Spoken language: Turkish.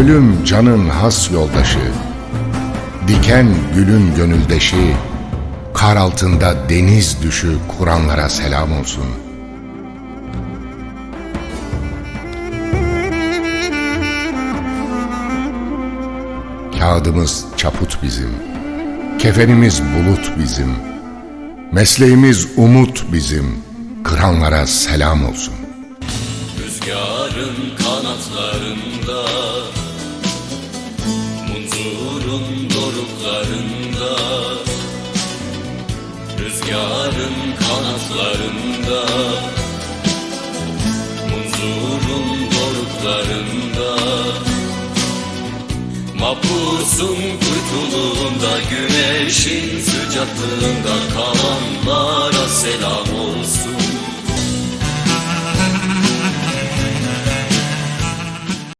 Ölüm canın has yoldaşı, diken gülün gönüldeşi, kar altında deniz düşü kuranlara selam olsun. Kağıdımız çaput bizim, kefenimiz bulut bizim, mesleğimiz umut bizim, kıranlara selam olsun. Rüzgarın kanatlarında Doruklarında Rüzgarın kanatlarında Munzurun doruklarında Mahpusun kuytuluğunda Güneşin sıcaklığında olsun